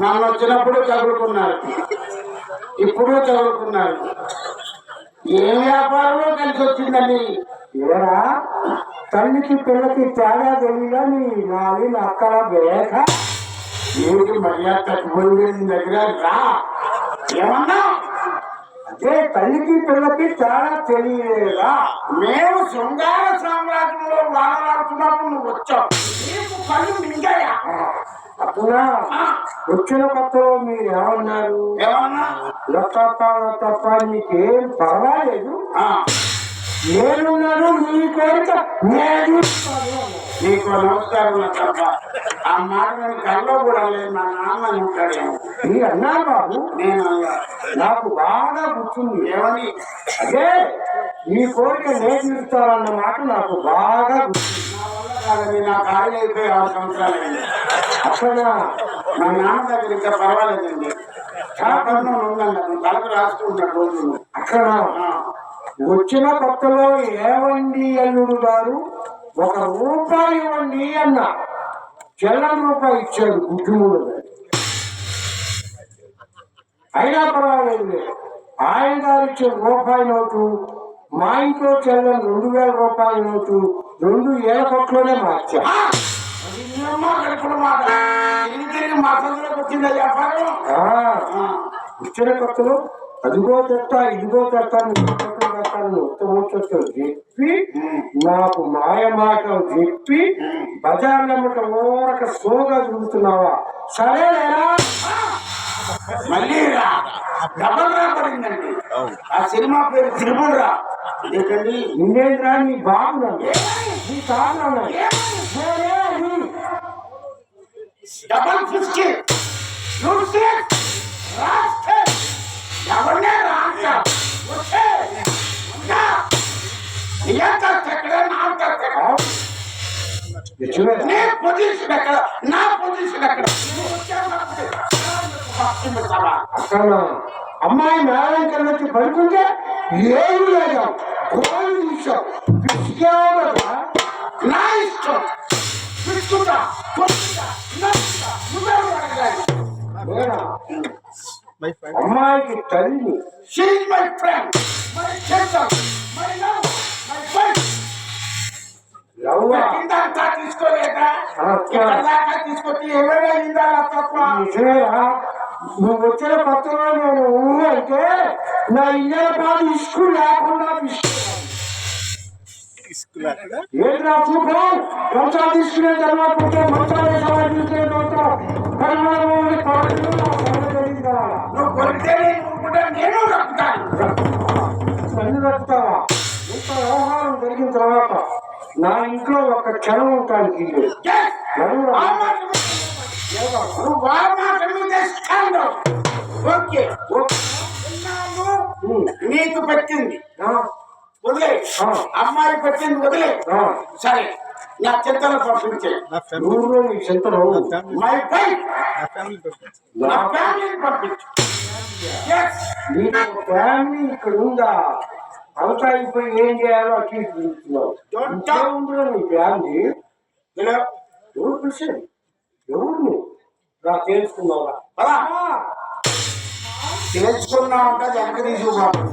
మొన్న వచ్చినప్పుడు చదువుకున్నారు. ఇప్పుడు చదువుకున్నారు. ఏ వ్యాపారంలో కలిసి వచ్చిందండి ఏరా తల్లికి పిల్లకి తేడా తెలియదని నాది నా అక్కల బేక ఏమిటి మర్యాద తగ్గిపోయింది నీ దగ్గర రా. ఏమన్నా? అదే తల్లికి పిల్లకి తేడా తెలియలేదా? మేము శృంగార సామ్రాజ్యంలో వాడలాడుతున్నప్పుడు నువ్వు వచ్చావు. నీకు కళ్ళు మింగాయా? వచ్చిన కొత్తలో మీరు ఏమన్నారు? లతప్ప నీకేం పర్వాలేదు. నేనున్నాను నీ కోరిక నేను. నీకు నమస్కారం తప్ప ఆ మాట నేను కల్లో కూడా లేదు మా నాన్న ఉంటాడేమో నీ అన్నారు బాబు? నేను. నాకు బాగా గుర్తుంది. ఏమని? అదే నీ కోరిక నేను ఇస్తానన్న మాట నాకు బాగా గుర్తుంది. నా వల్ల కాదని నాకు ఆయిల్ అయిపోయి ఆరు సంవత్సరాలు అక్కడ మా నాన్న దగ్గర ఇంకా పర్వాలేదండి. శాపర్ణం ఉందండి తలకు రాసుకుంటాడు రోజు. అక్కడ వచ్చిన కొత్తలో ఏవండి అల్లుడు గారు? ఒక రూపాయి ఇవ్వండి అన్న. చెల్లని రూపాయి ఇచ్చాడు గుడ్డుమూడు అయినా పర్వాలేదు ఆయన గారు ఇచ్చిన రూపాయి నోటు మా ఇంట్లో చెల్లని రెండు వేల రూపాయల నోటు రెండు ఏళ్ళ కొట్లోనే మార్చారు. అది నీ అమ్మ గడుపుడు మాట తిరిగి తిరిగి మా సందులోకి వచ్చిందా వ్యాపారం ఆ, కొత్తలో అదిగో తెస్తా ఇదిగో తెస్తాను ఇదిగో తెస్తాను ఉత్తమోత్సవం చెప్పి నాకు మాయ మాటలు చెప్పి బజార్లమ్మట ఊరక సోగా తిరుగుతున్నావా సరేలేరా మళ్ళీ రా. డబల్ రా పడిందండి. ఆ సినిమా పేరు తిరుమల రా. ఇదేంటండి నిన్నేంద్రా నీ బాబు నన్ను? నీ తాను డబల్ ఫిఫ్టీ. ఎవరినే రాక వచ్చే. నా పొజిషన్ ఎక్కడ? నా పొజిషన్ ఎక్కడ. అక్కడ అమ్మాయి మేడం కింద వచ్చి పడుకుంటే ఏమి లేదా. గోలు కదా నా నేనా? అమ్మాయికి తల్లి She is my friend, my sister, my love, my wife. లవ్వా పెట్టిందంతా తీసుకోలేదా అక్క. ఇక్కడ దాకా తీసుకొచ్చి ఎవరైనా ఇందాల తప్ప నిజమేరా నువ్వు వచ్చిన కొత్తలో నేను ఊ అంటే నా ఇయ్యాల పాటు ఇసుకు లేకుండా ఏంట్రా చూపు మంచాలు తీసుకునే తర్వాత ఉంటే మంచాలు వేసేవాళ్ళు నువ్వు కూడా నేను రక్కుతాను నన్ను పెడతావా ఇంత వ్యవహారం జరిగిన తర్వాత నా ఇంట్లో ఒక క్షణం ఉంటానికి. ఓకే. నీకు పెట్టింది. వదిలే. అమ్మాయి పెట్టింది వదిలే. సరే. నా చింతలు పంపించే. ఊర్లో నీ చింతలు మై వైఫ్ నా నా ఫ్యామిలీని పంపించు. నీకు ఫ్యామిలీ ఇక్కడ ఉందా ఇప్పుడు ఏం చేయాలో అటు తిరుగుతున్నావు ఇంకే ఉందిరా నీ ఫ్యామిలీ ఎవరు పిలిచారు ఎవరు నా తెలుసుకున్నావా పదా. తెలుసుకున్నా ఉంటా వెనక తీసుకుపోతుంది